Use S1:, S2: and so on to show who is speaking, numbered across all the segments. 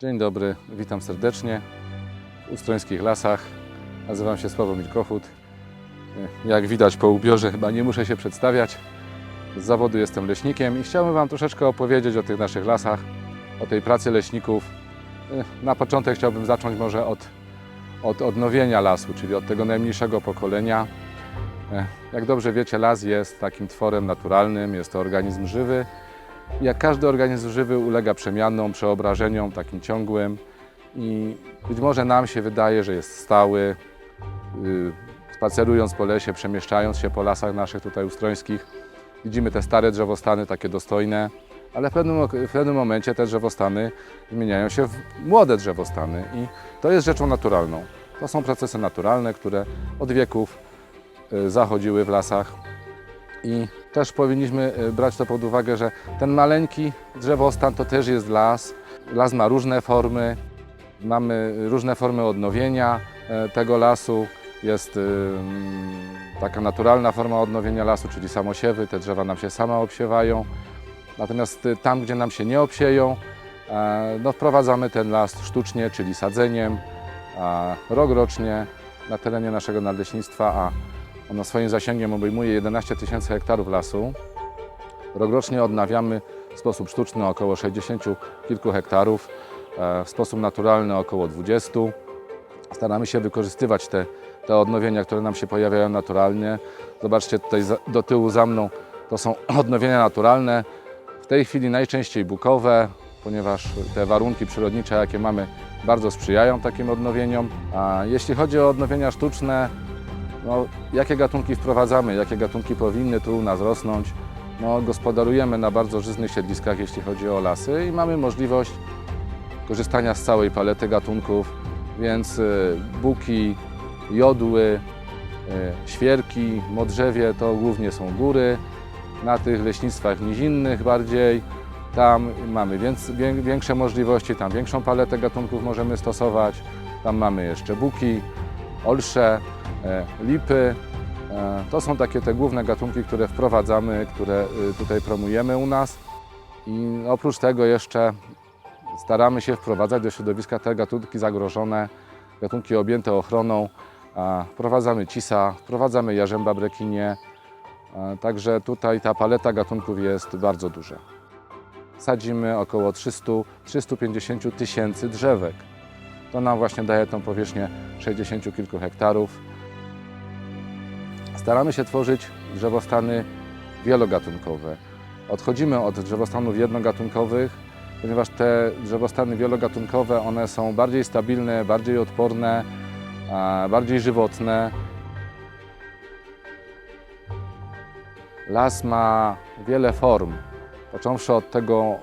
S1: Dzień dobry, witam serdecznie w Ustrońskich Lasach. Nazywam się Sławomir Kochut. Jak widać po ubiorze chyba nie muszę się przedstawiać. Z zawodu jestem leśnikiem i chciałbym Wam troszeczkę opowiedzieć o tych naszych lasach, o tej pracy leśników. Na początek chciałbym zacząć może od, od odnowienia lasu, czyli od tego najmniejszego pokolenia. Jak dobrze wiecie, las jest takim tworem naturalnym, jest to organizm żywy. Jak każdy organizm żywy ulega przemianom, przeobrażeniom takim ciągłym i być może nam się wydaje, że jest stały. Yy, Spacerując po lesie, przemieszczając się po lasach naszych tutaj ustrońskich, widzimy te stare drzewostany, takie dostojne, ale w pewnym, w pewnym momencie te drzewostany zmieniają się w młode drzewostany i to jest rzeczą naturalną. To są procesy naturalne, które od wieków y, zachodziły w lasach i też powinniśmy y, brać to pod uwagę, że ten maleńki drzewostan to też jest las. Las ma różne formy, mamy różne formy odnowienia e, tego lasu. Jest y, mm, taka naturalna forma odnowienia lasu, czyli samosiewy. Te drzewa nam się same obsiewają. Natomiast tam, gdzie nam się nie obsieją, e, no, wprowadzamy ten las sztucznie, czyli sadzeniem, rok rocznie na terenie naszego nadleśnictwa, a ono swoim zasięgiem obejmuje 11 tysięcy hektarów lasu. Rokrocznie odnawiamy w sposób sztuczny około 60 kilku hektarów, e, w sposób naturalny około 20. Staramy się wykorzystywać te, te odnowienia, które nam się pojawiają naturalnie. Zobaczcie tutaj do tyłu za mną, to są odnowienia naturalne. W tej chwili najczęściej bukowe, ponieważ te warunki przyrodnicze, jakie mamy, bardzo sprzyjają takim odnowieniom. A jeśli chodzi o odnowienia sztuczne, no, jakie gatunki wprowadzamy, jakie gatunki powinny tu u nas rosnąć? No, gospodarujemy na bardzo żyznych siedliskach, jeśli chodzi o lasy i mamy możliwość korzystania z całej palety gatunków, więc y, buki, jodły, y, świerki, modrzewie to głównie są góry. Na tych leśnictwach nizinnych bardziej, tam mamy większe możliwości, tam większą paletę gatunków możemy stosować. Tam mamy jeszcze buki, olsze, lipy. E, To są takie te główne gatunki, które wprowadzamy, które y, tutaj promujemy u nas. I oprócz tego jeszcze staramy się wprowadzać do środowiska te gatunki zagrożone, gatunki objęte ochroną. Wprowadzamy cisa, wprowadzamy jarzęba brekinie. Także tutaj ta paleta gatunków jest bardzo duża. Sadzimy około 300-350 tysięcy drzewek. To nam właśnie daje tą powierzchnię 60 kilku hektarów. Staramy się tworzyć drzewostany wielogatunkowe. Odchodzimy od drzewostanów jednogatunkowych, ponieważ te drzewostany wielogatunkowe one są bardziej stabilne, bardziej odporne, bardziej żywotne. Las ma wiele form, począwszy od tego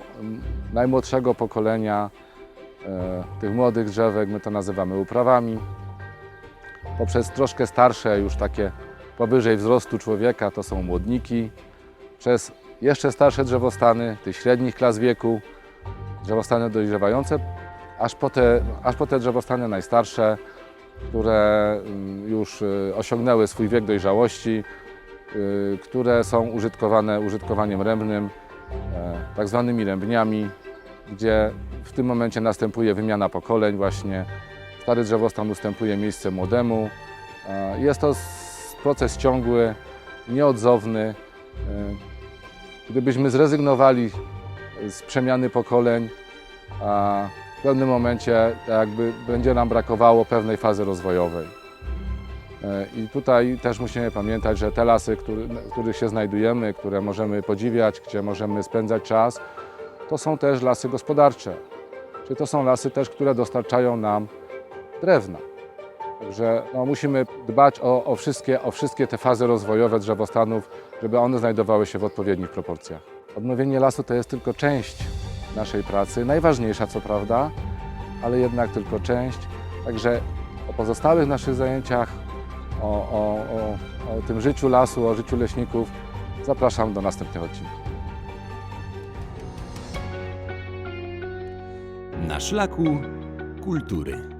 S1: najmłodszego pokolenia, e, tych młodych drzewek, my to nazywamy uprawami, poprzez troszkę starsze, już takie powyżej wzrostu człowieka, to są młodniki, przez jeszcze starsze drzewostany, tych średnich klas wieku, drzewostany dojrzewające, aż po te, aż po te drzewostany najstarsze, które mm, już y, osiągnęły swój wiek dojrzałości, y, które są użytkowane użytkowaniem rębnym, e, tak zwanymi rębniami, gdzie w tym momencie następuje wymiana pokoleń właśnie. Stary drzewostan ustępuje miejsce młodemu. E, Jest to proces ciągły, nieodzowny. E, Gdybyśmy zrezygnowali z przemiany pokoleń, a w pewnym momencie tak jakby będzie nam brakowało pewnej fazy rozwojowej. E, I tutaj też musimy pamiętać, że te lasy, który, w których się znajdujemy, które możemy podziwiać, gdzie możemy spędzać czas, to są też lasy gospodarcze. Czyli to są lasy też, które dostarczają nam drewna. Także no, musimy dbać o, o, wszystkie, o wszystkie te fazy rozwojowe drzewostanów, żeby one znajdowały się w odpowiednich proporcjach. Odnowienie lasu to jest tylko część naszej pracy, najważniejsza co prawda, ale jednak tylko część. Także o pozostałych naszych zajęciach, o, o, o, o tym życiu lasu, o życiu leśników zapraszam do następnych odcinków.
S2: Na szlaku kultury.